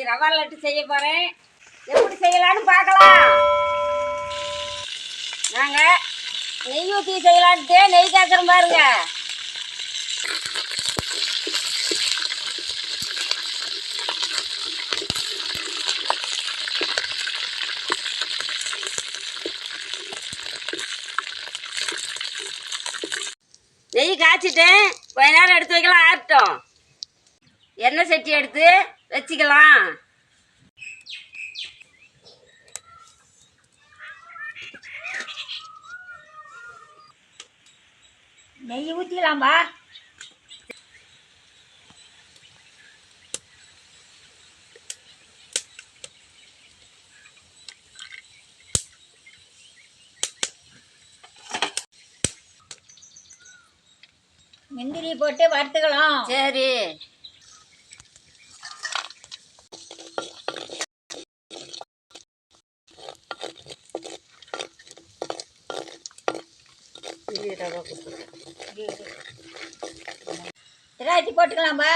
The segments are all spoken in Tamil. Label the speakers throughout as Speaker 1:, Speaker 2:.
Speaker 1: இன்னைக்கு ரவா லட்டு செய்ய போகிறேன் எப்படி செய்யலாம்னு பார்க்கலாம். நாங்கள் நெய் ஊற்றி செய்யலான்ட்டு நெய் காய்ச்சறோம் பாருங்க. நெய் காய்ச்சிட்டேன் கொஞ்ச நேரம் எடுத்து வைக்கலாம் ஆகட்டும் எண்ணெய் சட்டி எடுத்து வச்சுக்கலாம்.
Speaker 2: நெய் ஊற்றிக்கலாம்பா முந்திரி போட்டு வறுத்துக்கலாம்.
Speaker 1: சரி.
Speaker 2: திராட்சை போட்டுக்கலாம்பா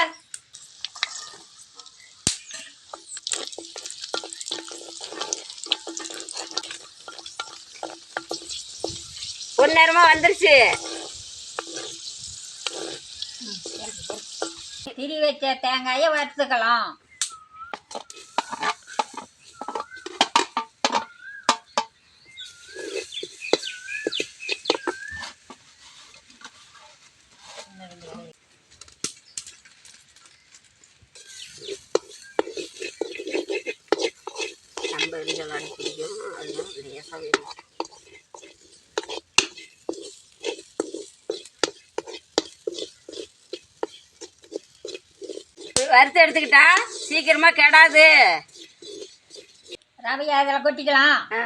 Speaker 1: ஒரு நேரமா வந்துருச்சு.
Speaker 2: திரி வச்ச தேங்காயை வறுத்துக்கலாம்.
Speaker 1: நம்ம எரிஞ்சலாடி பிடிக்கும் அதனால லேசாக வேணும் வறுத்து எடுத்துக்கிட்டா சீக்கிரமா கெடாது.
Speaker 2: ரவையை அதில் கொட்டிக்கலாம்.
Speaker 1: ஆ.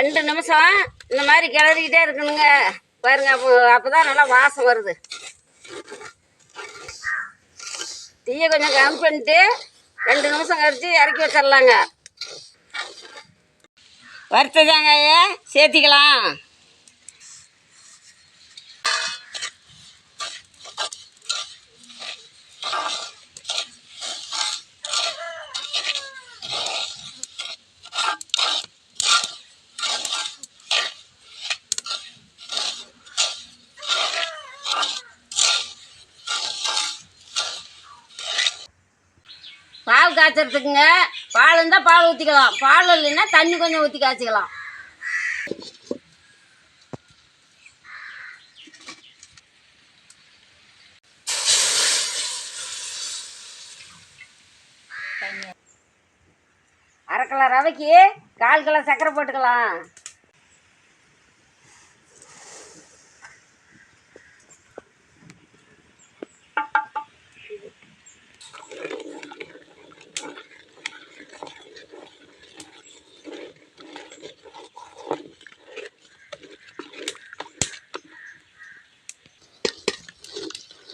Speaker 1: ரெண்டு நிமிஷம் இந்த மாதிரி கிளறிக்கிட்டே இருக்கணுங்க. பாருங்க அப்போ அப்பதான் நல்லா வாசம் வருது. தீயை கொஞ்சம் கம்மி பண்ணிட்டு ரெண்டு நிமிஷம் கழிச்சு இறக்கி வச்சிடலாங்க. வறுத்த தேங்காயை சேர்த்திக்கலாம். பால் காய்ச்சறதுக்குங்க. பால் இருந்தால் பால் ஊற்றிக்கலாம் பால் இல்லைன்னா தண்ணி கொஞ்சம் ஊற்றி காய்ச்சிக்கலாம். அரை கிலோ ரவைக்கு கால் கிலோ சர்க்கரை போட்டுக்கலாம்.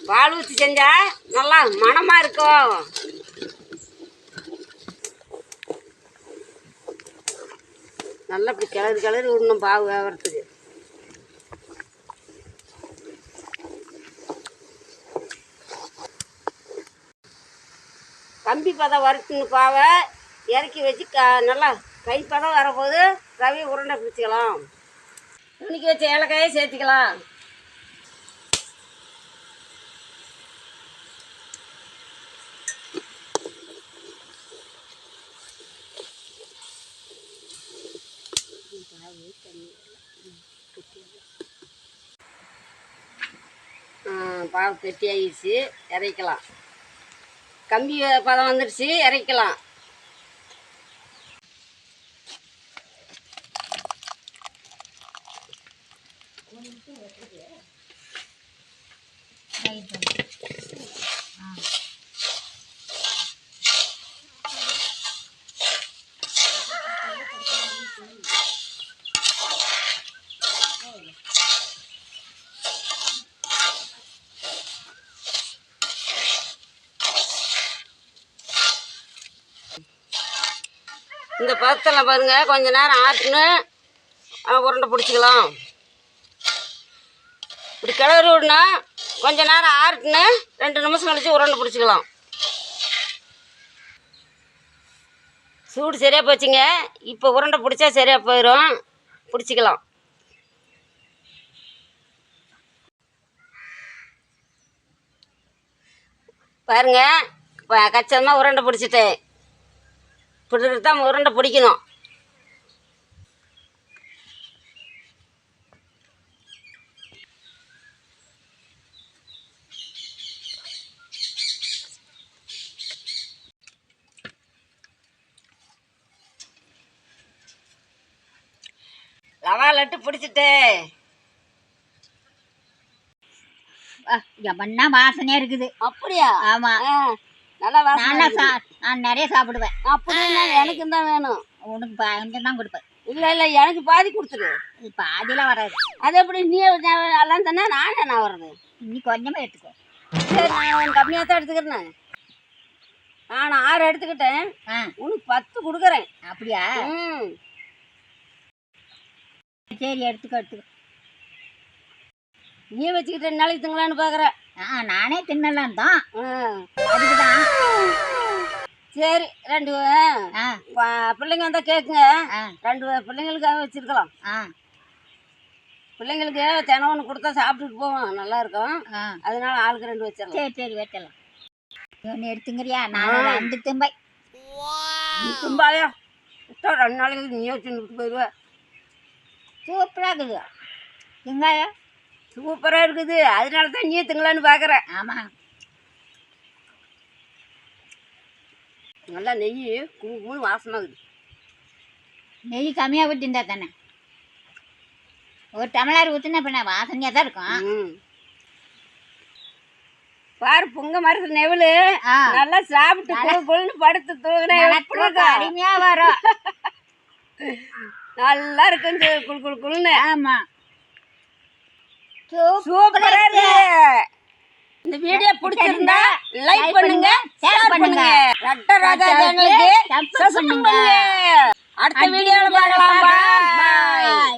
Speaker 1: பால் ஊற்றி செஞ்சா நல்லா மணமாக இருக்கும். நல்லா இப்படி கிளறி கிளறி விடணும் பாவு வேகிறதுக்கு. கம்பி பதம் வறுத்துன்னு பாவை இறக்கி வச்சு க நல்லா கைப்பதம் வரபோது ரவி உருண்டை பிடிச்சிக்கலாம். துணிக்கு வச்ச ஏலக்காயை சேர்த்துக்கலாம். பழம் கெட்டி ஆகிடுச்சு இறைக்கலாம். கம்பி பதம் வந்துடுச்சு இறக்கலாம். இந்த பதத்தில் பாருங்க கொஞ்ச நேரம் ஆட்டுன்னு உருண்டை பிடிச்சிக்கலாம். இப்படி கிளறி விடனா கொஞ்ச நேரம் ஆட்டுன்னு ரெண்டு நிமிஷம் கழிச்சு உருண்டை பிடிச்சிக்கலாம். சூடு சரியாக போச்சுங்க. இப்போ உருண்டை பிடிச்சா சரியாக போயிடும் பிடிச்சிக்கலாம். பாருங்க இப்போ கச்சமாக உருண்டை பிடிச்சிட்டேன். இப்படி தான் உருண்டை பிடிக்கணும். ரவா லட்டு பிடிச்சிட்டேன்
Speaker 2: எவன்னா வாசனையா இருக்குது.
Speaker 1: அப்படியா?
Speaker 2: ஆமா.
Speaker 1: நல்லா
Speaker 2: நல்லா. சா நான் நிறைய சாப்பிடுவேன்.
Speaker 1: அப்படின்னா எனக்கு தான் வேணும்.
Speaker 2: உனக்கு கொஞ்சம் தான் கொடுப்பேன்.
Speaker 1: இல்லை இல்லை எனக்கு பாதி கொடுத்துரு
Speaker 2: இது பாதியெல்லாம் வராது.
Speaker 1: அது எப்படி? நீ எல்லாம் தானே நானே நான் வர்றது?
Speaker 2: இன்னி கொஞ்சமா எடுத்துக்கோ.
Speaker 1: சரி நான் கம்மியாக தான் எடுத்துக்கிறேன். நான் ஆறு எடுத்துக்கிட்டேன். உனக்கு பத்து கொடுக்குறேன்.
Speaker 2: அப்படியா?
Speaker 1: ம்.
Speaker 2: சரி எடுத்துக்கோ எடுத்துக்கோ.
Speaker 1: நீ வச்சுக்கிட்டு நாளைக்கு திங்களான்னு பார்க்குறேன்
Speaker 2: நானே தின்னலாம் தான். அதுக்கு தான்
Speaker 1: சரி ரெண்டு பிள்ளைங்க வந்தால் கேட்குங்க ரெண்டு பிள்ளைங்களுக்காக வச்சுருக்கலாம்.
Speaker 2: ஆ.
Speaker 1: பிள்ளைங்களுக்கு தினம் ஒன்று கொடுத்தா சாப்பிட்டுட்டு போவோம். நல்லா இருக்கும். அதனால ஆளுக்கு ரெண்டு வச்சிடலாம்.
Speaker 2: சரி சரி வெட்டலாம் ஒன்று எடுத்துங்கிறியா? நான் ரெண்டு திம்பை.
Speaker 1: தும்பாயா ரெண்டு நாளைக்கு நீ வச்சு போயிடுவேன்
Speaker 2: சூப்பராக இருக்குது. வெங்காயம்
Speaker 1: சூப்பராக இருக்குது. அதனால தான் நீ திங்களான்னு பார்க்குறேன்
Speaker 2: ஆமாம்
Speaker 1: நல்லா நெய் கும்பு வாசமாகுது
Speaker 2: நெய் கம்மியாக ஊற்றிருந்தா தானே? ஒரு டம்ளர் ஊற்றினா பின்ன வாசனையாக தான் இருக்கும்.
Speaker 1: பாரு பொங்க மரத்து நெவலு நல்லா சாப்பிட்டு குழு குழுன்னு படுத்து இருக்கும்?
Speaker 2: அருமையாக வரும்.
Speaker 1: நல்லா இருக்கும் சு- குளு குளு குழுன்னு.
Speaker 2: ஆமாம்
Speaker 1: சூப்பரா இருக்கு. இந்த வீடியோ பிடிச்சிருந்தா லைக் பண்ணுங்க ஷேர் பண்ணுங்க. ரட்ட ராஜா சேனலுக்கு
Speaker 2: Subscribe
Speaker 1: சப்ஸ்கிரைப் பண்ணுங்க. அடுத்த வீடியோல பார்க்கலாம். பாய்